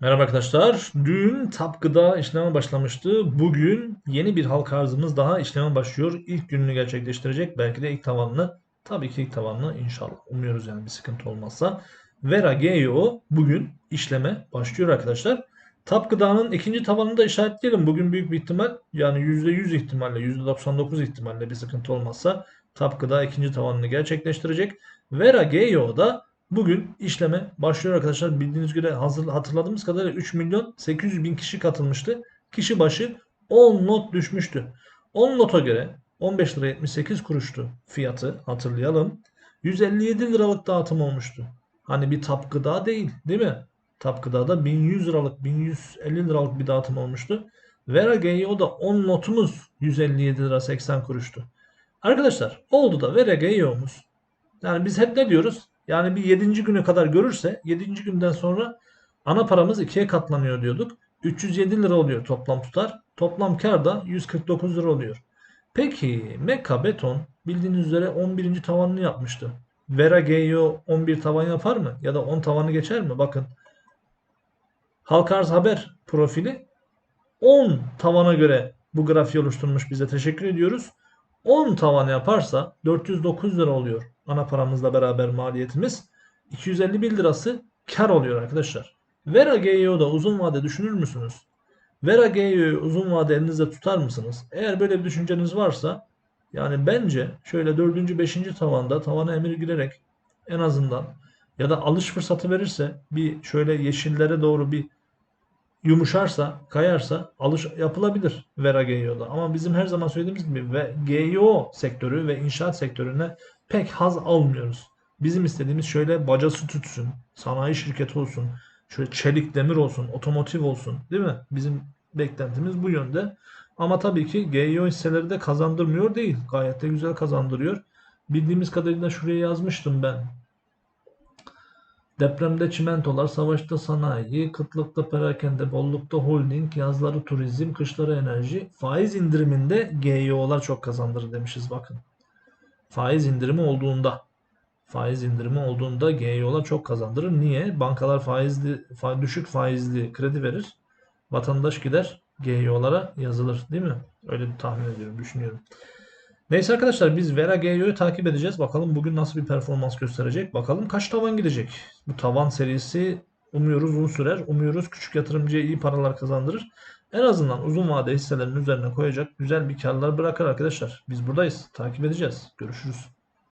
Merhaba arkadaşlar. Dün TAP Gıda başlamıştı. Bugün yeni bir halka arzımız daha işleme başlıyor. İlk gününü gerçekleştirecek. Belki de ilk tavanını. Tabii ki ilk tavanını inşallah. Umuyoruz yani bir sıkıntı olmazsa. Vera GEO bugün işleme başlıyor arkadaşlar. TAP Gıda'nın ikinci tavanını da işaretleyelim. Bugün büyük bir ihtimal yani %100 ihtimalle %99 ihtimalle bir sıkıntı olmazsa TAP ikinci tavanını gerçekleştirecek. Vera GEO da Bugün işleme başlıyor arkadaşlar. Bildiğiniz hazır, hatırladığımız kadarıyla 3 milyon 800 bin kişi katılmıştı. Kişi başı 10 not düşmüştü. 10 nota göre 15 lira 78 kuruştu fiyatı hatırlayalım. 157 liralık dağıtım olmuştu. Hani bir tap gıda değil değil mi? Tap gıdada 1100 liralık 1150 liralık bir dağıtım olmuştu. Vera GEO'da 10 notumuz 157 lira 80 kuruştu. Arkadaşlar oldu da Vera GEO'muz yani biz hep ne diyoruz? Yani bir 7. güne kadar görürse 7. günden sonra ana paramız 2'ye katlanıyor diyorduk. 307 lira oluyor toplam tutar. Toplam kar da 149 lira oluyor. Peki Mekka Beton bildiğiniz üzere 11. tavanını yapmıştı. Vera GEO 11 tavan yapar mı? Ya da 10 tavanı geçer mi? Bakın. Halka Arz Haber profili 10 tavana göre bu grafiği oluşturmuş bize. Teşekkür ediyoruz. 10 tavan yaparsa 409 lira oluyor. Ana paramızla beraber maliyetimiz. 251 lirası kar oluyor arkadaşlar. Vera GEO'da uzun vade düşünür müsünüz? Vera GEO'yu uzun vade elinizde tutar mısınız? Eğer böyle bir düşünceniz varsa yani bence şöyle 4. 5. tavanda tavana emir girerek en azından ya da alış fırsatı verirse bir şöyle yeşillere doğru bir yumuşarsa, kayarsa alış yapılabilir Vera GEO'da. Ama bizim her zaman söylediğimiz gibi ve GEO sektörü ve inşaat sektörüne pek haz almıyoruz. Bizim istediğimiz şöyle bacası tütsün, sanayi şirketi olsun, şöyle çelik demir olsun, otomotiv olsun değil mi? Bizim beklentimiz bu yönde. Ama tabii ki GEO hisseleri de kazandırmıyor değil. Gayet de güzel kazandırıyor. Bildiğimiz kadarıyla şuraya yazmıştım ben. Depremde çimentolar, savaşta sanayi, kıtlıkta perakende, bollukta holding, yazları turizm, kışları enerji, faiz indiriminde GEO'lar çok kazandırır demişiz bakın. Faiz indirimi olduğunda faiz indirimi olduğunda GEO'lar çok kazandırır. Niye? Bankalar faizli, düşük faizli kredi verir. Vatandaş gider GEO'lara yazılır değil mi? Öyle bir tahmin ediyorum, düşünüyorum. Neyse arkadaşlar biz Vera GEO'yu takip edeceğiz. Bakalım bugün nasıl bir performans gösterecek. Bakalım kaç tavan gidecek. Bu tavan serisi umuyoruz uzun sürer. Umuyoruz küçük yatırımcıya iyi paralar kazandırır. En azından uzun vade hisselerin üzerine koyacak güzel bir karlar bırakır arkadaşlar. Biz buradayız. Takip edeceğiz. Görüşürüz.